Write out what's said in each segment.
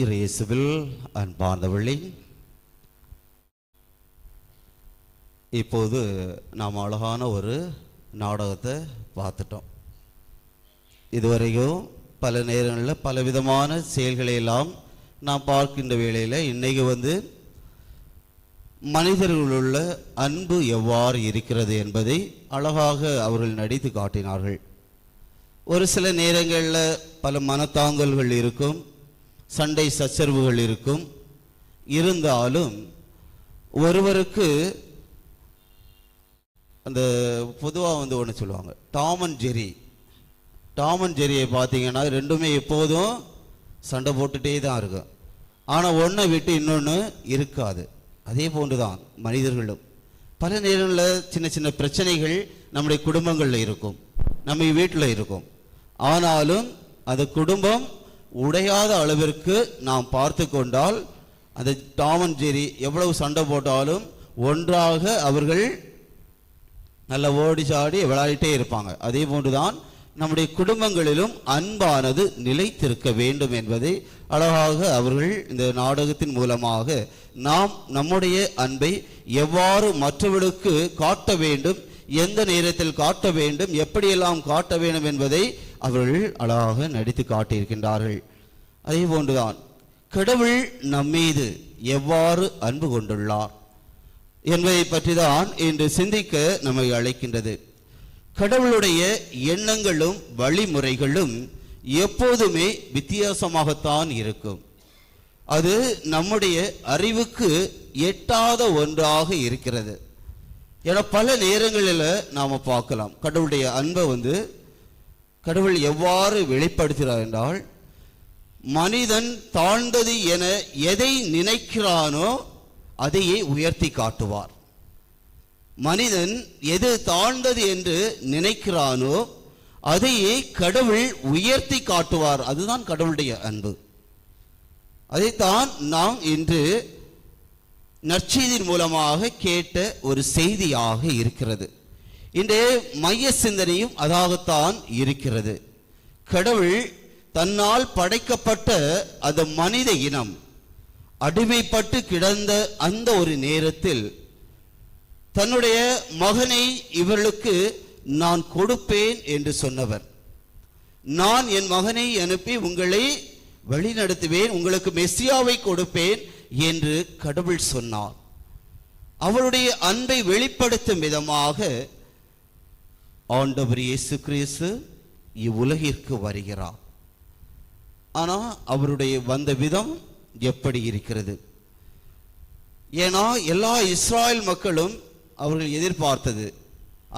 இயேசுவில் அன்பார்ந்தவள்ளி இப்போது நாம் அழகான ஒரு நாடகத்தை பார்த்துட்டோம். இதுவரையும் பல நேரங்களில் பலவிதமான செயல்களை எல்லாம் நாம் பார்க்கின்ற வேளையில் இன்றைக்கு வந்து மனிதர்களுள்ள அன்பு எவ்வாறு இருக்கிறது என்பதை அழகாக அவர்கள் நடித்து காட்டினார்கள். ஒரு சில நேரங்களில் பல மனத்தாங்கல்கள் இருக்கும் சண்டை சச்சரவுகள் இருக்கும். இருந்தாலும் ஒருவருக்கு அந்த பொதுவாக வந்து ஒன்று சொல்லுவாங்க. டாம் அண்ட் ஜெரி டாமன் ஜெரியை பார்த்தீங்கன்னா ரெண்டுமே எப்போதும் சண்டை போட்டுகிட்டே தான் இருக்கும். ஆனால் ஒன்றை விட்டு இன்னொன்று இருக்காது. அதே போன்று தான் மனிதர்களும். பல நேரங்களில் சின்ன சின்ன பிரச்சனைகள் நம்முடைய குடும்பங்களில் இருக்கும். நம்ம வீட்டில் இருக்கும். ஆனாலும் அந்த குடும்பம் உடையாத அளவிற்கு நாம் பார்த்து கொண்டால் அந்த டாமன் ஜெரி எவ்வளவு சண்டை போட்டாலும் ஒன்றாக அவர்கள் நல்ல ஓடி சாடி விளையாடிட்டே இருப்பாங்க. அதே போன்றுதான் நம்முடைய குடும்பங்களிலும் அன்பானது நிலைத்திருக்க வேண்டும் என்பதை அழகாக அவர்கள் இந்த நாடகத்தின் மூலமாக நாம் நம்முடைய அன்பை எவ்வாறு மற்றவர்களுக்கு காட்ட வேண்டும் எந்த நேரத்தில் காட்ட வேண்டும் எப்படியெல்லாம் காட்ட வேண்டும் என்பதை அவர்கள் அழகாக நடித்து காட்டியிருக்கின்றார்கள். அதே போன்றுதான் கடவுள் நம்மீது எவ்வாறு அன்பு கொண்டுள்ளார் என்பதை பற்றி தான் இன்று சிந்திக்க நம்மை அழைக்கின்றது. கடவுளுடைய எண்ணங்களும் வழிமுறைகளும் எப்போதுமே வித்தியாசமாகத்தான் இருக்கும். அது நம்முடைய அறிவுக்கு எட்டாத ஒன்றாக இருக்கிறது. ஏன்னா பல நேரங்களில் நாம் பார்க்கலாம். கடவுளுடைய அன்பை வந்து கடவுள் எவ்வாறு வெளிப்படுத்துகிறார் என்றால் மனிதன் தாழ்ந்தது என எதை நினைக்கிறானோ அதையே உயர்த்தி காட்டுவார். மனிதன் எது தாழ்ந்தது என்று நினைக்கிறானோ அதையே கடவுள் உயர்த்தி காட்டுவார். அதுதான் கடவுளுடைய அன்பு. அதைத்தான் நாம் இன்று நற்செய்தியின் மூலமாக கேட்ட ஒரு செய்தியாக இருக்கிறது. இன்றைய மைய சிந்தனையும் அதாகத்தான் இருக்கிறது. கடவுள் தன்னால் படைக்கப்பட்ட அந்த மனித இனம் அடிமைப்பட்டு கிடந்த அந்த ஒரு நேரத்தில் தன்னுடைய மகனை இவர்களுக்கு நான் கொடுப்பேன் என்று சொன்னவர். நான் என் மகனை அனுப்பி உங்களை வழிநடத்துவேன் உங்களுக்கு மெஸ்ஸியாவை கொடுப்பேன் என்று கடவுள் சொன்னார். அவருடைய அன்பை வெளிப்படுத்தும் விதமாக ஆண்டவர் இயேசு கிறிஸ்து இவ்வுலகிற்கு வருகிறார். ஆனால் அவருடைய வந்த விதம் எப்படி இருக்கிறது? ஏன்னா எல்லா இஸ்ராயல் மக்களும் அவர்கள் எதிர்பார்த்தது.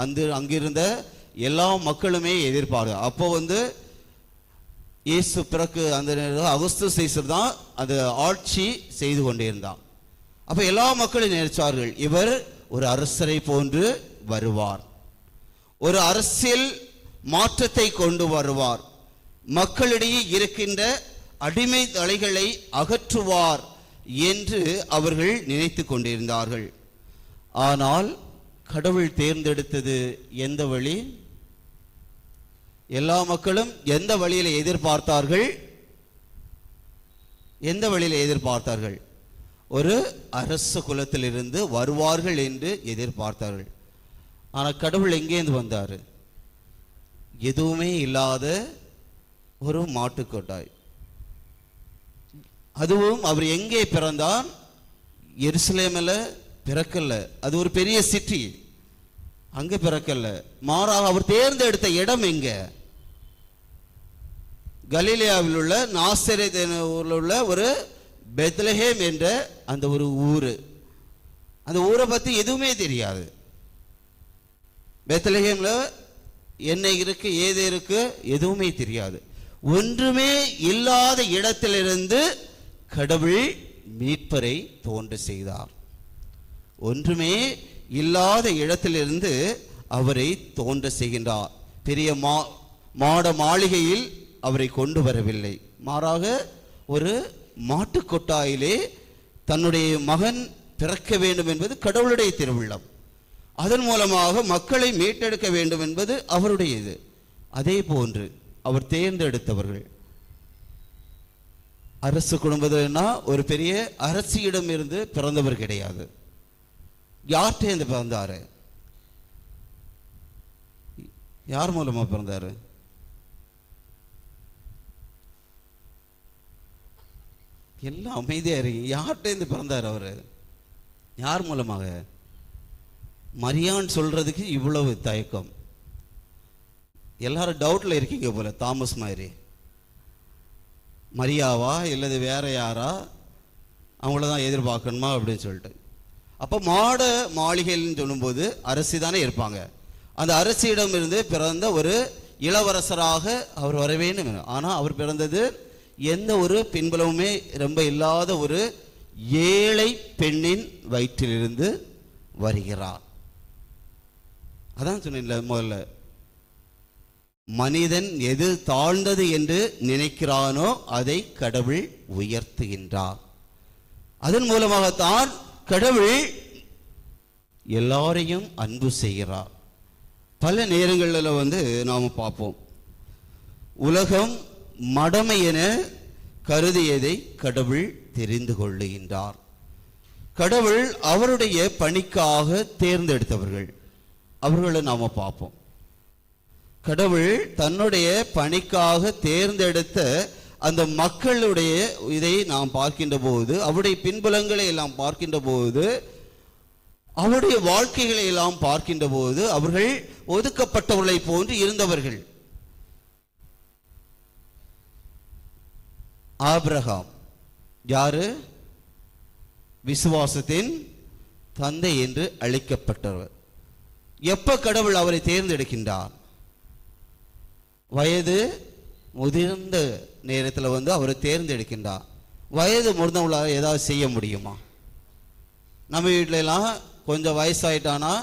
அந்த அங்கிருந்த எல்லா மக்களுமே எதிர்பார்த்து அப்போ வந்து இயேசு பிறகு அந்த நேரத்தில் அகஸ்து சீசர் தான் அந்த ஆட்சி செய்து கொண்டிருந்தான். அப்போ எல்லா மக்களும் நினைச்சார்கள் இவர் ஒரு அரசரை போன்று வருவார். ஒரு அரசியல் மாற்றத்தை கொண்டு வருவார். மக்களிடையே இருக்கின்ற அடிமை தலைகளை அகற்றுவார் என்று அவர்கள் நினைத்து கொண்டிருந்தார்கள். ஆனால் கடவுள் தேர்ந்தெடுத்தது எந்த வழி? எல்லா மக்களும் எந்த வழியில எதிர்பார்த்தார்கள்? எந்த வழியில் எதிர்பார்த்தார்கள்? ஒரு அரச குலத்திலிருந்து வருவார்கள் என்று எதிர்பார்த்தார்கள். ஆனால் கடவுள் எங்கேருந்து வந்தார்? எதுவுமே இல்லாத ஒரு மாட்டுக்கொட்டாய். அதுவும் அவர் எங்கே பிறந்தார் எருசலேமில் பிறக்கல. அது ஒரு பெரிய சிட்டி. அங்கே பிறக்கல. மாறாக அவர் தேர்ந்தெடுத்த இடம் எங்க? கலீலியாவில் உள்ள நாசரேத் ஊரில் உள்ள ஒரு பெத்லஹேம் என்ற அந்த ஒரு ஊர். அந்த ஊரை பற்றி எதுவுமே தெரியாது. பெத்தலகேமில் என்ன இருக்கு ஏது இருக்கு எதுவுமே தெரியாது. ஒன்றுமே இல்லாத இடத்திலிருந்து கடவுள் மீட்பரை தோன்ற செய்தார். ஒன்றுமே இல்லாத இடத்திலிருந்து அவரை தோன்ற செய்கின்றார். பெரிய மா மாட மாளிகையில் அவரை கொண்டு வரவில்லை. மாறாக ஒரு மாட்டுக்கொட்டாயிலே தன்னுடைய மகன் பிறக்க வேண்டும் என்பது கடவுளுடைய திருவிழம் அதன் மூலமாக மக்களை மீட்டெடுக்க வேண்டும் என்பது அவருடைய இது அதே போன்று அவர் தேர்ந்தெடுத்தவர்கள். அரசு குடும்பத்தில்னா ஒரு பெரிய அரசியிடம் இருந்து பிறந்தவர் கிடையாது. யார்கிட்ட இருந்து பிறந்தாரு? யார் மூலமாக பிறந்தாரு? எல்லாம் அமைதியாக இருக்கீங்க யார்கிட்ட இருந்து பிறந்தார் அவர்? யார் மூலமாக? மரியான் சொல்றதுக்கு இவ்வளவு தயக்கம். எல்லாரும் டவுட்ல இருக்கீங்க போல தாமஸ் மாதிரி. மரியாவா இல்லது வேற யாரா? அவங்கள தான் எதிர்பார்க்கணுமா அப்படின்னு சொல்லிட்டு. அப்போ மாட மாளிகைன்னு சொல்லும்போது அரசி தானே இருப்பாங்க. அந்த அரசியிடம் இருந்து பிறந்த ஒரு இளவரசராக அவர் வரவேன்னு ஆனால் அவர் பிறந்தது எந்த ஒரு பின்புலமுமே ரொம்ப இல்லாத ஒரு ஏழை பெண்ணின் வயிற்றிலிருந்து வருகிறார். அதான் சொன்னேன்ல முதல்ல. மனிதன் எது தாழ்ந்தது என்று நினைக்கிறானோ அதை கடவுள் உயர்த்துகின்றார். அதன் மூலமாகத்தான் கடவுள் எல்லாரையும் அன்பு செய்கிறார். பல நேரங்களில் வந்து நாம் பார்ப்போம். உலகம் மடமை என கருதியதை கடவுள் தெரிந்து கொள்ளுகின்றார். கடவுள் அவருடைய பணிக்காக தேர்ந்தெடுத்தவர்கள். அவர்களை நாம பார்ப்போம். கடவுள் தன்னுடைய பணிக்காக தேர்ந்தெடுத்த அந்த மக்களுடைய இதை நாம் பார்க்கின்ற போது அவருடைய பின்புலங்களை எல்லாம் பார்க்கின்ற போது அவருடைய வாழ்க்கைகளை எல்லாம் பார்க்கின்ற போது அவர்கள் ஒதுக்கப்பட்டவர்களை போன்று இருந்தவர்கள். ஆபிரகாம் யாரு? விசுவாசத்தின் தந்தை என்று அழைக்கப்பட்டவர். எப்ப கடவுள் அவரை தேர்ந்தெடுக்கின்றார்? வயது முதிர்ந்த நேரத்தில் வந்து அவரை தேர்ந்தெடுக்கின்றார். வயது முதிர்ந்தவங்களால் ஏதாவது செய்ய முடியுமா? நம்ம வீட்டிலலாம் கொஞ்சம் வயசாயிட்டானா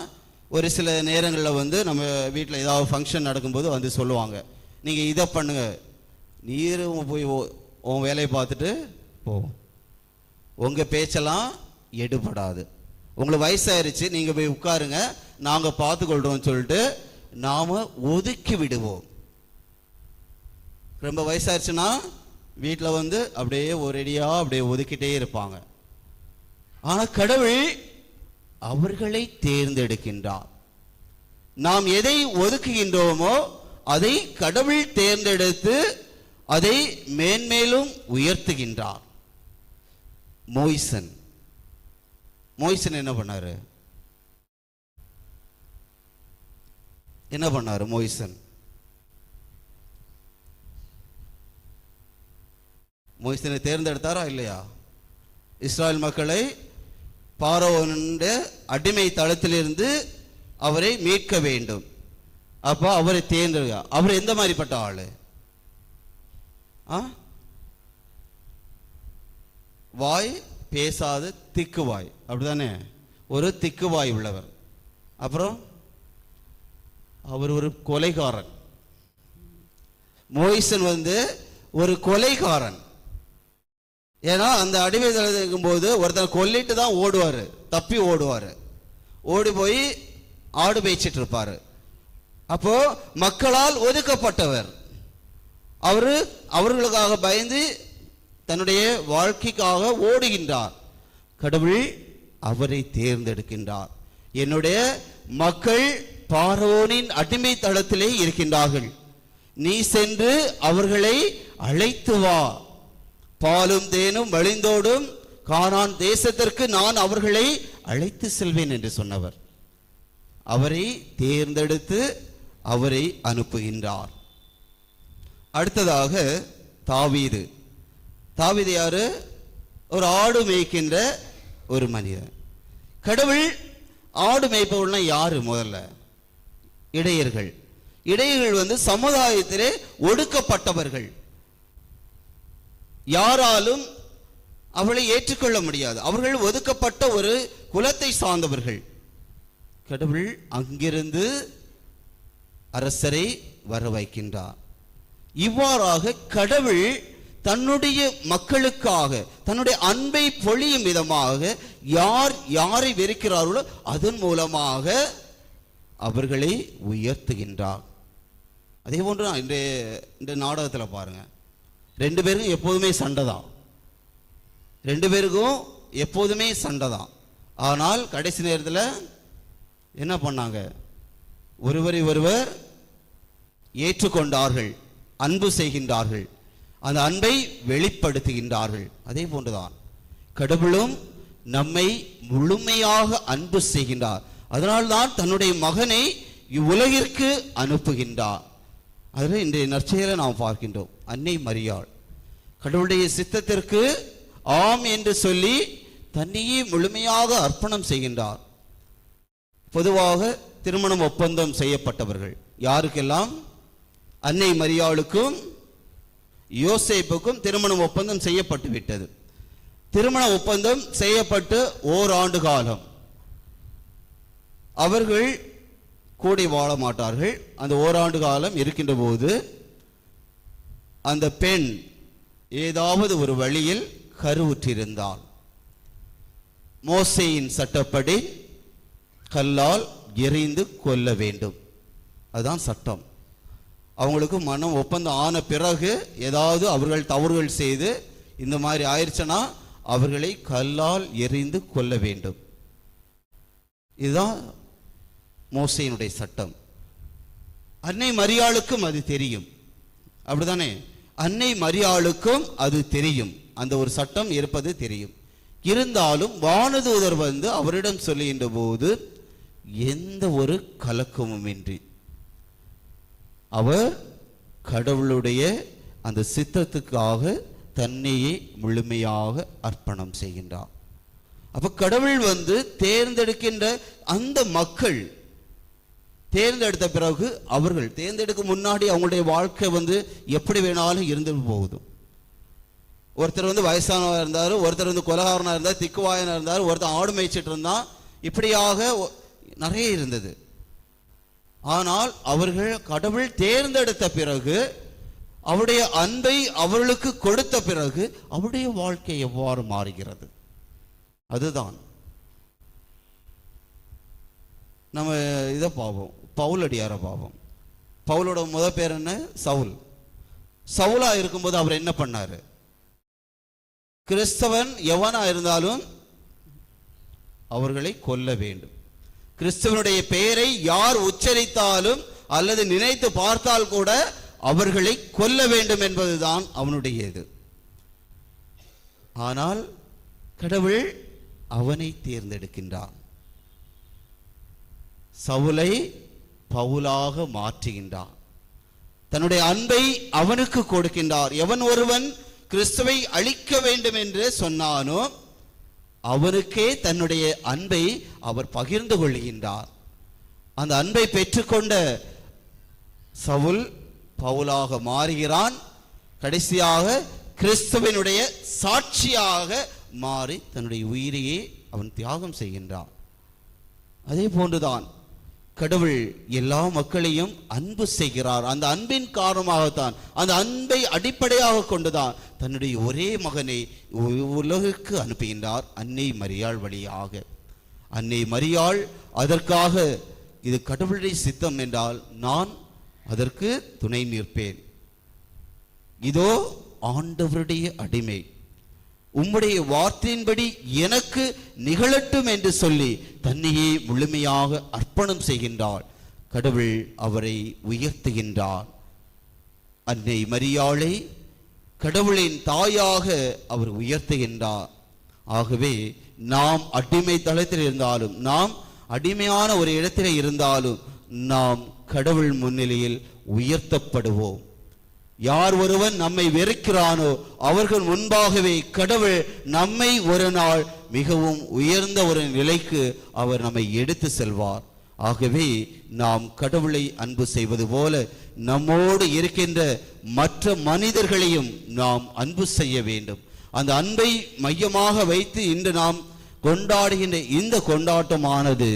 ஒரு சில நேரங்களில் வந்து நம்ம வீட்டில் ஏதாவது ஃபங்க்ஷன் நடக்கும்போது வந்து சொல்லுவாங்க. நீங்கள் இதை பண்ணுங்க. நீரும் போய் ஓ- உன் வேலையை பார்த்துட்டு போவோம் உங்கள் பேச்செல்லாம் எடுபடாது. உங்களுக்கு வயசாயிருச்சு நீங்கள் போய் உட்காருங்க நாங்கள் பார்த்துக்கொள்கிறோம்னு சொல்லிட்டு நாம் ஒதுக்கி விடுவோம். ரொம்ப வயசாயிருச்சுன்னா வீட்டில் வந்து அப்படியே ஒரேடியாக அப்படியே ஒதுக்கிட்டே இருப்பாங்க. ஆனால் கடவுள் அவர்களை தேர்ந்தெடுக்கின்றார். நாம் எதை ஒதுக்குகின்றோமோ அதை கடவுள் தேர்ந்தெடுத்து அதை மேன்மேலும் உயர்த்துகின்றார். மோய்சன். மோய்சன் என்ன பண்ணாரு? என்ன பண்ணாரு மோய்சன்? மோய்சனை தேர்ந்தெடுத்தாரா இல்லையா? இஸ்ராயல் மக்களை பாரோவனுடைய அடிமை தளத்திலிருந்து அவரை மீட்க வேண்டும். அப்போ அவரை தேர்ந்தெடுக்க அவர் எந்த மாதிரிப்பட்ட ஆள்? ஆ? வாய் பேசாத திக்குவாய். அப்படிதானே? ஒரு திக்குவாய் உள்ளவர். அப்புறம் அவர் ஒரு கொலைகாரன். மோயிசன் வந்து ஒரு கொலைகாரன். ஏன்னா அந்த அடிமை தளத்தில் போது ஒருத்தர் கொல்லிட்டு தான் ஓடுவார். தப்பி ஓடுவார். ஓடி போய் ஆடு மேய்ச்சிட்டு இருப்பார். அப்போ மக்களால் ஒதுக்கப்பட்டவர். அவரு அவர்களுக்காக பயந்து தன்னுடைய வாழ்க்கைக்காக ஓடுகின்றார். கடவுள் அவரை தேர்ந்தெடுக்கின்றார். என்னுடைய மக்கள் பாரோனின் அடிமை தளத்திலே இருக்கின்றார்கள். நீ சென்று அவர்களை அழைத்து வா. பாலும் தேனும் வழிந்தோடும் கானான் தேசத்திற்கு நான் அவர்களை அழைத்து செல்வேன் என்று சொன்னவர். அவரை தேர்ந்தெடுத்து அவரை அனுப்புகின்றார். அடுத்ததாக தாவீது. தாவீது யாரு? ஒரு ஆடு மேய்க்கின்ற ஒரு மனிதன். கடவுள் ஆடு மேய்ப்பவர்கள்னா யாரு முதல்ல? இடையர்கள். இடையர்கள் வந்து சமுதாயத்திலே ஒடுக்கப்பட்டவர்கள். யாராலும் அவளை ஏற்றுக்கொள்ள முடியாது. அவர்கள் ஒதுக்கப்பட்ட ஒரு குலத்தை சார்ந்தவர்கள். கடவுள் அங்கிருந்து அரசரை வர வைக்கின்றார் இவ்வாறாக கடவுள் தன்னுடைய மக்களுக்காக தன்னுடைய அன்பை பொழியும் விதமாக யார் யாரை வெறுக்கிறார்களோ அதன் மூலமாக அவர்களை உயர்த்துகின்றார். அதே போன்று தான் இன்றைய இந்த நாடகத்தில் பாருங்க. ரெண்டு பேரும் எப்போதுமே சண்டை தான். ரெண்டு பேருக்கும் எப்போதுமே சண்டை தான். ஆனால் கடைசி நேரத்தில் என்ன பண்ணாங்க? ஒருவரை ஒருவர் ஏற்றுக்கொண்டார்கள் அன்பு செய்கின்றார்கள். அந்த அன்பை வெளிப்படுத்துகின்றார்கள். அதே போன்றுதான். கடவுளும் நம்மை முழுமையாக அன்பு செய்கின்றார். அதனால்தான் தன்னுடைய மகனை இவ்வுலகிற்கு அனுப்புகின்றார். அதில் இன்றைய நற்செயலை நாம் பார்க்கின்றோம். அன்னை மரியாள். கடவுளுடைய சித்தத்திற்கு ஆம் என்று சொல்லி தன்னையே முழுமையாக அர்ப்பணம் செய்கின்றார். பொதுவாக திருமணம் ஒப்பந்தம் செய்யப்பட்டவர்கள். யாருக்கெல்லாம்? அன்னை மரியாளுக்கும் யோசேப்புக்கும் திருமணம் ஒப்பந்தம் செய்யப்பட்டு விட்டது. திருமண ஒப்பந்தம் செய்யப்பட்டு ஓராண்டு காலம். அவர்கள் கூடி வாழ மாட்டார்கள். அந்த ஓராண்டு காலம் இருக்கின்ற போது அந்த பெண் ஏதாவது ஒரு வழியில் கருவுற்றிருந்தாள். மோசையின் சட்டப்படி கல்லால் எறிந்து கொல்ல வேண்டும். அதுதான் சட்டம். அவங்களுக்கு மனம் ஒப்பந்தம் ஆன பிறகு ஏதாவது அவர்கள் தவறுகள் செய்து இந்த மாதிரி ஆயிடுச்சுன்னா அவர்களை கல்லால் எறிந்து கொல்ல வேண்டும். இதுதான் மோசையினுடைய சட்டம். அன்னை மரியாளுக்கும் அது தெரியும். அப்படிதானே அன்னை மரியாளுக்கும் அது தெரியும். அந்த ஒரு சட்டம் இருப்பது தெரியும். இருந்தாலும் வானதூதர் வந்து அவரிடம் சொல்லுகின்ற போது எந்த ஒரு கலக்கமுமின்றி அவர் கடவுளுடைய அந்த சித்தத்துக்காக தன்னையே முழுமையாக அர்ப்பணம் செய்கின்றார். அப்போ கடவுள் வந்து தேர்ந்தெடுக்கின்ற அந்த மக்கள் தேர்ந்தெடுத்த பிறகு அவர்கள் தேர்ந்தெடுக்க முன்னாடி அவங்களுடைய வாழ்க்கை வந்து எப்படி வேணாலும் இருந்து போகுது. ஒருத்தர் வந்து வயசானவராக இருந்தார் ஒருத்தர் வந்து கொலகாரனாக இருந்தார் திக்குவாயனாக இருந்தார் ஒருத்தர் ஆடு மேய்ச்சிட்டு இருந்தான். இப்படியாக நிறைய இருந்தது. ஆனால் அவர்கள் கடவுள் தேர்ந்தெடுத்த பிறகு அவருடைய அன்பை அவர்களுக்கு கொடுத்த பிறகு அவருடைய வாழ்க்கை எவ்வாறு மாறுகிறது? அதுதான். நம்ம இதை பார்ப்போம். பவுலடியாரை பாவம் பவுலோட முத பேர் என்ன? சவுல். சவுலா இருக்கும்போது அவர் என்ன பண்ணாரு? கிறிஸ்தவன் எவனா இருந்தாலும் அவர்களை கொல்ல வேண்டும். கிறிஸ்துவனுடைய பெயரை யார் உச்சரித்தாலும் அல்லது நினைத்து பார்த்தால் கூட அவர்களை கொல்ல வேண்டும் என்பதுதான் அவனுடைய இது ஆனால் கடவுள் அவனை தேர்ந்தெடுக்கின்றான். சவுலை பவுலாக மாற்றுகின்றான். தன்னுடைய அன்பை அவனுக்கு கொடுக்கின்றார். எவன் ஒருவன் கிறிஸ்துவை அழிக்க வேண்டும் என்று சொன்னானோ அவருக்கே தன்னுடைய அன்பை அவர் பகிர்ந்து கொள்கின்றார். அந்த அன்பை பெற்றுக்கொண்ட சவுல் பவுலாக மாறுகிறான். கடைசியாக கிறிஸ்துவனுடைய சாட்சியாக மாறி தன்னுடைய உயிரையே அவன் தியாகம் செய்கின்றான். அதே போன்றுதான் கடவுள் எல்லா மக்களையும் அன்பு செய்கிறார். அந்த அன்பின் காரணமாகத்தான் அந்த அன்பை அடிப்படையாக கொண்டுதான் தன்னுடைய ஒரே மகனை உலகுக்கு அனுப்புகின்றார் அன்னை மரியாள் வழியாக. அன்னை மரியாள் அதற்காக இது கடவுளுடைய சித்தம் என்றால் நான் அதற்கு துணை நிற்பேன். இதோ ஆண்டவருடைய அடிமை. உம்முடைய வார்த்தையின்படி எனக்கு நிகழட்டும் என்று சொல்லி தன்னையே முழுமையாக அர்ப்பணம் செய்கின்றாள். கடவுள் அவரை உயர்த்துகின்றார். அன்னை மரியாளை கடவுளின் தாயாக அவர் உயர்த்துகின்றார். ஆகவே நாம் அடிமை தளத்தில் இருந்தாலும் நாம் அடிமையான ஒரு இடத்தில் இருந்தாலும் நாம் கடவுள் முன்னிலையில் உயர்த்தப்படுவோம். யார் ஒருவன் நம்மை வெறுக்கிறானோ அவர்கள் முன்பாகவே கடவுள் நம்மை ஒரு நாள் மிகவும் உயர்ந்த ஒரு நிலைக்கு அவர் நம்மை எடுத்து செல்வார். ஆகவே நாம் கடவுளை அன்பு செய்வது போல நம்மோடு இருக்கின்ற மற்ற மனிதர்களையும் நாம் அன்பு செய்ய வேண்டும். அந்த அன்பை மையமாக வைத்து இன்று நாம் கொண்டாடுகின்ற இந்த கொண்டாட்டமானது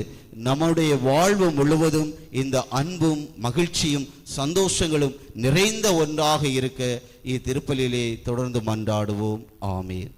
நம்முடைய வாழ்வு முழுவதும் இந்த அன்பும் மகிழ்ச்சியும் சந்தோஷங்களும் நிறைந்த ஒன்றாக இருக்க இத்திருப்பலிலே தொடர்ந்து மன்றாடுவோம். ஆமீன்.